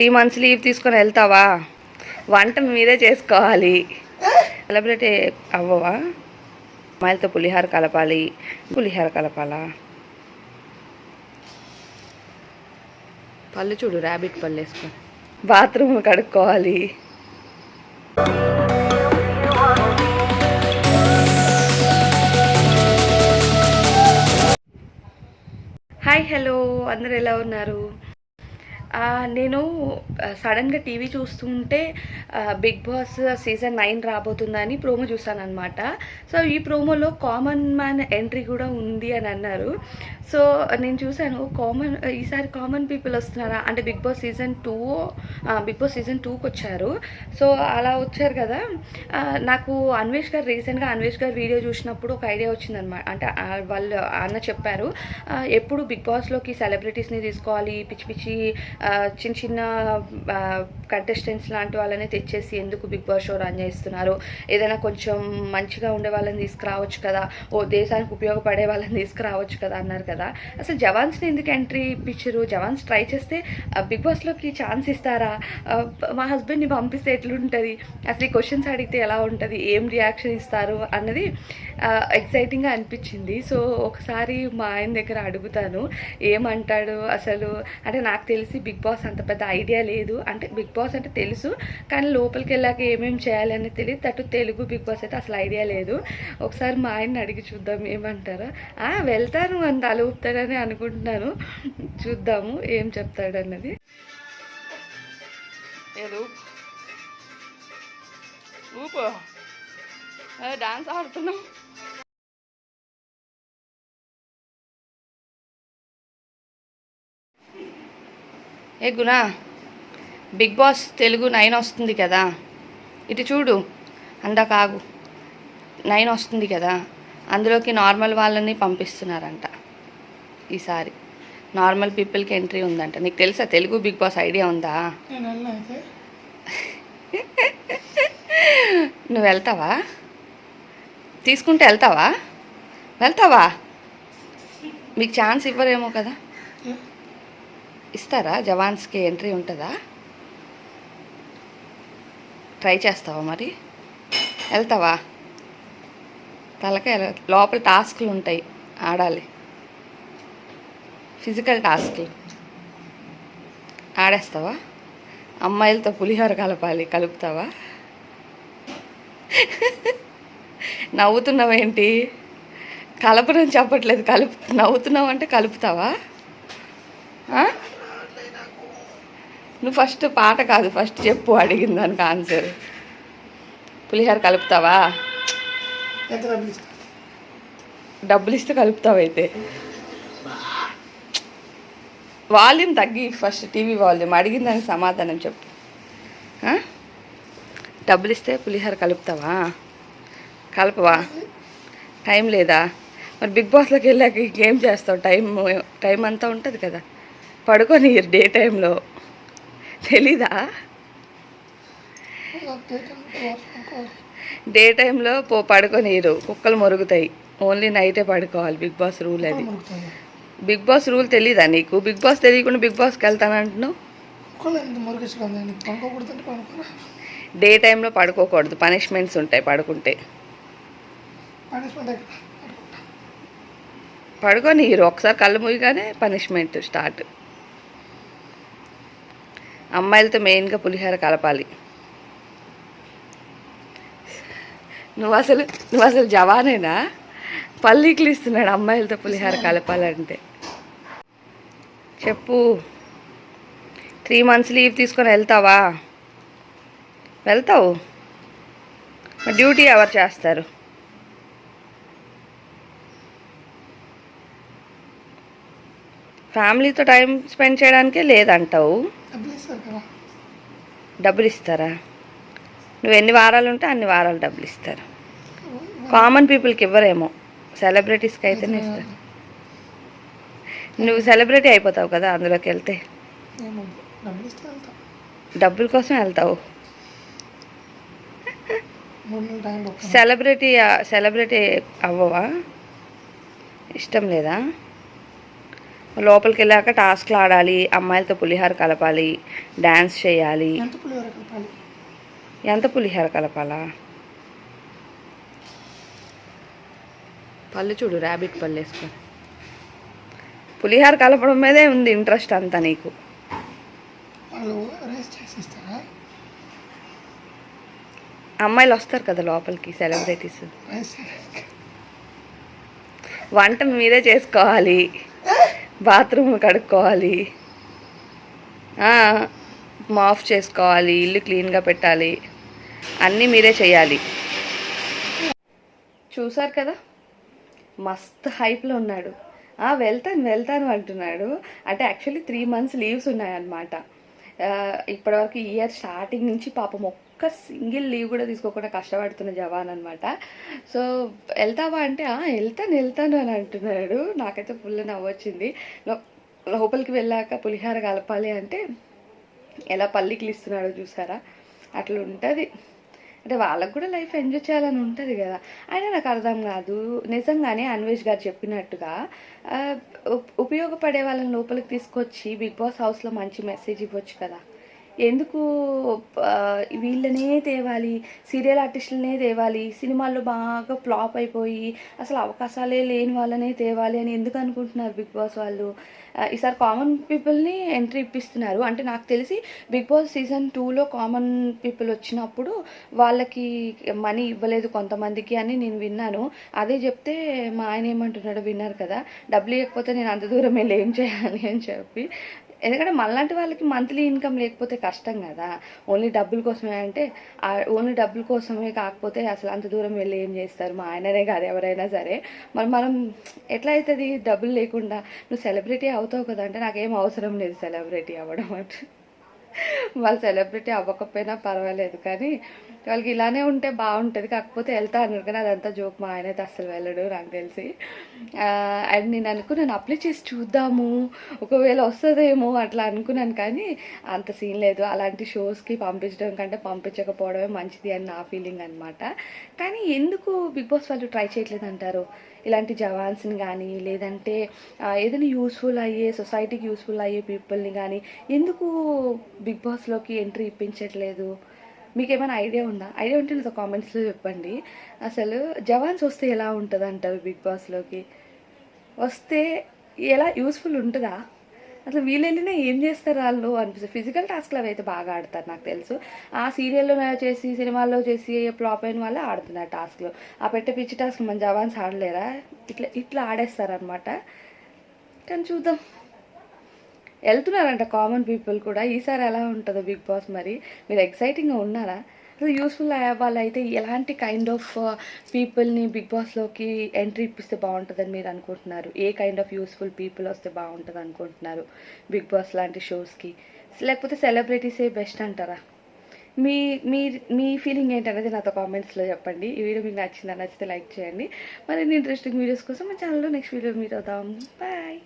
Three months leave తీసుకొని వెళ్తావా? వంట మీరే చేసుకోవాలి. సెలబ్రేట్ అవ్వవా? అమ్మాయిలతో పులిహార కలపాలి. పులిహార కలపాలా? పళ్ళు చూడు ర్యాబిట్ పళ్ళు వేసుకో. బాత్రూమ్ కడుక్కోవాలి. Hi hello. అందరు ఎలా ఉన్నారు? నేను సడన్గా టీవీ చూస్తుంటే బిగ్ బాస్ సీజన్ నైన్ రాబోతుందని ప్రోమో చూసాను అనమాట సో ఈ ప్రోమోలో కామన్ మ్యాన్ ఎంట్రీ కూడా ఉంది అని అన్నారు. సో నేను చూశాను కామన్ ఈసారి కామన్ పీపుల్ వస్తున్నారా? అంటే Bigg Boss season two Bigg Boss season టూకి వచ్చారు. సో అలా వచ్చారు కదా. నాకు అన్వేష్ గారు రీసెంట్గా అన్వేష్ గారు వీడియో చూసినప్పుడు ఒక ఐడియా వచ్చిందనమాట అంటే వాళ్ళు అన్న చెప్పారు ఎప్పుడు బిగ్ బాస్లోకి సెలబ్రిటీస్ని తీసుకోవాలి పిచ్చి పిచ్చి చిన్న చిన్న కంటెస్టెంట్స్ లాంటి వాళ్ళని తెచ్చేసి ఎందుకు బిగ్ బాస్ షో రన్ చేస్తున్నారు? ఏదైనా కొంచెం మంచిగా ఉండే వాళ్ళని తీసుకురావచ్చు కదా. ఓ దేశానికి ఉపయోగపడే వాళ్ళని తీసుకురావచ్చు కదా అన్నారు కదా. అసలు జవాన్స్ని ఎందుకు ఎంట్రీ ఇప్పించరు? జవాన్స్ ట్రై చేస్తే బిగ్ బాస్లోకి ఛాన్స్ ఇస్తారా? మా హస్బెండ్ని పంపిస్తే ఎట్లుంటుంది? అసలు ఈ క్వశ్చన్స్ అడిగితే ఎలా ఉంటుంది? ఏం రియాక్షన్ ఇస్తారు? అన్నది ఎక్సైటింగ్గా అనిపించింది. సో ఒకసారి మా ఆయన దగ్గర అడుగుతాను ఏమంటాడు అసలు? అంటే నాకు తెలిసి బిగ్ బాస్ అంత పెద్ద ఐడియా లేదు. అంటే బిగ్ బాస్ అంటే తెలుసు కానీ లోపలికి వెళ్ళాక ఏమేమి చేయాలి అనేది తెలియదు. అటు తెలుగు బిగ్ బాస్ అయితే అసలు ఐడియా లేదు. ఒకసారి మా ఆయన్ని అడిగి చూద్దాం ఏమంటారా? "ఆ, వెళ్తాను అంత తల ఊపుతాడని అనుకుంటున్నాను. చూద్దాము ఏం చెప్తాడన్నది. ఏదో? ఊపు. డాన్స్ ఆడుతున్నాం. ఏ గుణ బిగ్ బాస్ తెలుగు నైన్ వస్తుంది కదా. ఇటు చూడు అందాక ఆగు నైన్ వస్తుంది కదా. అందులోకి నార్మల్ వాళ్ళని పంపిస్తున్నారంట. ఈసారి. నార్మల్ పీపుల్కి ఎంట్రీ ఉందంట. నీకు తెలుసా తెలుగు బిగ్ బాస్ ఐడియా ఉందా? నువ్వు వెళ్తావా? తీసుకుంటే వెళ్తావా? వెళ్తావా? మీకు ఛాన్స్ ఇవ్వరేమో కదా? ఇస్తారా? జవాన్స్కి ఎంట్రీ ఉంటుందా? ట్రై చేస్తావా మరి? వెళ్తావా? తలకాయ లోపల టాస్క్లు ఉంటాయి. ఆడాలి. ఫిజికల్ టాస్క్లు ఆడేస్తావా? అమ్మాయిలతో పులిహోర కలపాలి కలుపుతావా? నవ్వుతున్నావేంటి? కలపడం చెప్పట్లేదు కలుపు నవ్వుతున్నావు అంటే కలుపుతావా? నువ్వు ఫస్ట్ పాట కాదు ఫస్ట్ చెప్పు అడిగిన దానికి ఆన్సర్. పులిహోర కలుపుతావా? డబ్బులు ఇస్తా? డబ్బులు ఇస్తే కలుపుతావు అయితే వాల్యూమ్ తగ్గి ఫస్ట్ టీవీ వాల్యూమ్ అడిగిన దానికి సమాధానం చెప్పు. డబ్బులు ఇస్తే పులిహోర కలుపుతావా? కలపవా? టైం లేదా? మరి బిగ్ బాస్లోకి వెళ్ళాక ఇంకేం చేస్తావు టైం టైం అంతా ఉంటుంది కదా. పడుకొని డే టైంలో. తెలీదా? డే టైంలో పో పడుకోనీరు కుక్కలు మొరుగుతాయి. ఓన్లీ నైటే పడుకోవాలి బిగ్ బాస్ రూల్ అది. బిగ్ బాస్ రూల్ తెలీదా నీకు? బిగ్ బాస్ తెలియకుండా బిగ్ బాస్కి వెళ్తానంటున్నావు డే టైంలో పడుకోకూడదు. పనిష్మెంట్స్ ఉంటాయి పడుకుంటే. ఎక్కడ పడుకోనీరు ఒకసారి కళ్ళు మూయగానే పనిష్మెంట్ స్టార్ట్. అమ్మాయిలతో మెయిన్గా పులిహోర కలపాలి. నువ్వు అసలు నువ్వు అసలు జవానేనా? పల్లీకులు ఇస్తున్నాడు అమ్మాయిలతో పులిహోర కలపాలంటే. చెప్పు. త్రీ మంత్స్ లీవ్ తీసుకొని వెళ్తావా? వెళ్తావు? డ్యూటీ ఎవరు చేస్తారు? ఫ్యామిలీతో టైం స్పెండ్ చేయడానికే లేదంటావు. డబ్బులు ఇస్తారు కదా. డబ్బులు ఇస్తారా? నువ్వు ఎన్ని వారాలు ఉంటే అన్ని వారాలు డబ్బులు ఇస్తారు. కామన్ పీపుల్కి ఇవ్వరేమో. సెలబ్రిటీస్కి అయితేనే ఇస్తారు. నువ్వు సెలబ్రిటీ అయిపోతావు కదా అందులోకి వెళ్తే. ఏమో డబ్బులు కోసం వెళ్తావు. సెలబ్రిటీ సెలబ్రిటీ అవ్వవా? ఇష్టం లేదా? లోపలికి వెళ్ళాక టాస్క్లు ఆడాలి అమ్మాయిలతో పులిహార కలపాలి డ్యాన్స్ చేయాలి. ఎంత పులిహోర కలపాలి? ఎంత పులిహార కలపాలా? పళ్ళు చూడు ర్యాబిట్ పళ్ళు వేసుకో. పులిహార కలపడం మీదే ఉంది ఇంట్రెస్ట్ అంతా నీకు. అమ్మాయిలు వస్తారు కదా లోపలికి సెలబ్రిటీస్ వంట మీరే చేసుకోవాలి. బాత్రూమ్ కడుక్కోవాలి. మాఫ్ చేసుకోవాలి ఇల్లు క్లీన్గా పెట్టాలి. అన్నీ మీరే చేయాలి. చూసారు కదా? మస్త్ హైప్లో ఉన్నాడు. వెళ్తాను వెళ్తాను అంటున్నాడు. అంటే యాక్చువల్లీ త్రీ మంత్స్ లీవ్స్ ఉన్నాయన్నమాట. ఇప్పటివరకు ఇయర్ స్టార్టింగ్ నుంచి పాపం ఒక్క సింగిల్ లీవ్ కూడా తీసుకోకుండా కష్టపడుతున్న జవాన్ అనమాట సో వెళ్తావా అంటే వెళ్తాను వెళ్తాను అని అంటున్నాడు. నాకైతే ఫుల్ నవ్వొచ్చింది. లోపలికి వెళ్ళాక పులిహార కలపాలి అంటే ఎలా పల్లికిలు ఇస్తున్నాడో చూసారా? అట్లా ఉంటుంది అంటే వాళ్ళకు కూడా లైఫ్ ఎంజాయ్ చేయాలని ఉంటుంది కదా. అయినా నాకు అర్థం కాదు. నిజంగానే అన్వేష్ గారు చెప్పినట్టుగా ఉపయోగపడే వాళ్ళని లోపలికి తీసుకొచ్చి బిగ్ బాస్ హౌస్లో మంచి మెసేజ్ ఇవ్వచ్చు కదా. ఎందుకు వీళ్ళనే తేవాలి సీరియల్ ఆర్టిస్టులనే తేవాలి సినిమాల్లో బాగా ఫ్లాప్ అయిపోయి అసలు అవకాశాలే లేని వాళ్ళనే తేవాలి అని ఎందుకు అనుకుంటున్నారు బిగ్ బాస్ వాళ్ళు? ఈసారి కామన్ పీపుల్ని ఎంట్రీ ఇప్పిస్తున్నారు. అంటే నాకు తెలిసి బిగ్ బాస్ సీజన్ టూలో కామన్ పీపుల్ వచ్చినప్పుడు వాళ్ళకి మనీ ఇవ్వలేదు కొంతమందికి అని నేను విన్నాను. అదే చెప్తే మా ఆయన ఏమంటున్నాడో విన్నారు కదా. డబ్బులు ఇవ్వకపోతే నేను అంత దూరం వెళ్ళి ఏం చేయాలి అని చెప్పి. ఎందుకంటే మనలాంటి వాళ్ళకి మంత్లీ ఇన్కమ్ లేకపోతే కష్టం కదా. ఓన్లీ డబ్బుల కోసమే అంటే ఓన్లీ డబ్బుల కోసమే కాకపోతే అసలు అంత దూరం వెళ్ళి ఏం చేస్తారు? మా ఆయననే కాదు ఎవరైనా సరే. మరి మనం ఎట్లా అవుతుంది డబ్బులు లేకుండా? నువ్వు సెలబ్రిటీ అవుతావు కదా అంటే నాకేం అవసరం లేదు సెలబ్రిటీ అవ్వడం అంటే వాళ్ళు సెలబ్రిటీ అవ్వకపోయినా పర్వాలేదు కానీ వాళ్ళకి ఇలానే ఉంటే బాగుంటుంది. కాకపోతే వెళ్తా అన్నారు కానీ అదంతా జోక్ మా ఆయన అయితే అస్సలు వెళ్ళడు నాకు తెలిసి. అండ్ నేను అనుకున్నాను అప్లై చేసి చూద్దాము ఒకవేళ వస్తుందేమో అట్లా అనుకున్నాను కానీ అంత సీన్ లేదు. అలాంటి షోస్కి పంపించడం కంటే పంపించకపోవడమే మంచిది అని నా ఫీలింగ్ అనమాట కానీ ఎందుకు బిగ్ బాస్ వాళ్ళు ట్రై చేయట్లేదు అంటారు ఇలాంటి జవాన్స్ని కానీ లేదంటే ఏదైనా యూస్ఫుల్ అయ్యే సొసైటీకి యూస్ఫుల్ అయ్యే పీపుల్ని కానీ ఎందుకు బిగ్ బాస్లోకి ఎంట్రీ ఇప్పించట్లేదు? మీకు ఏమైనా ఐడియా ఉందా? ఐడియా ఉంటే నాతో కామెంట్స్లో చెప్పండి. అసలు జవాన్స్ వస్తే ఎలా ఉంటుంది అంటారు బిగ్ బాస్లోకి వస్తే ఎలా యూస్ఫుల్ ఉంటుందా? అసలు వీళ్ళు వెళ్ళినా ఏం చేస్తారు వాళ్ళు అనిపిస్తుంది. ఫిజికల్ టాస్క్లు అవి అయితే బాగా ఆడతారు నాకు తెలుసు. ఆ సీరియల్లో చేసి సినిమాల్లో చేసి ఫ్లాప్ అయిన వాళ్ళే ఆడుతున్నారు టాస్క్లు ఆ పెట్టే పిచ్చి టాస్క్ మన జవాన్స్ ఆడలేరా? ఇట్లా ఇట్లా ఆడేస్తారనమాట కానీ చూద్దాం. వెళ్తున్నారంట కామన్ పీపుల్ కూడా. ఈసారి ఎలా ఉంటుందో బిగ్ బాస్ మరి? మీరు ఎక్సైటింగ్గా ఉన్నారా? సో యూస్ఫుల్ అయ్యే వాళ్ళు అయితే ఎలాంటి కైండ్ ఆఫ్ పీపుల్ని బిగ్ బాస్లోకి ఎంట్రీ ఇప్పిస్తే బాగుంటుందని మీరు అనుకుంటున్నారు? A kind of useful people వస్తే బాగుంటుంది అనుకుంటున్నారు బిగ్ బాస్ లాంటి షోస్కి లేకపోతే సెలబ్రిటీసే బెస్ట్ అంటారా? మీ మీ మీ ఫీలింగ్ ఏంటనేది నాతో కామెంట్స్లో చెప్పండి. ఈ వీడియో మీకు నచ్చిందా నచ్చితే లైక్ చేయండి. మరి ఇంట్రెస్టింగ్ వీడియోస్ కోసం మా ఛానల్లో నెక్స్ట్ వీడియో మీరు అవుతాం. బాయ్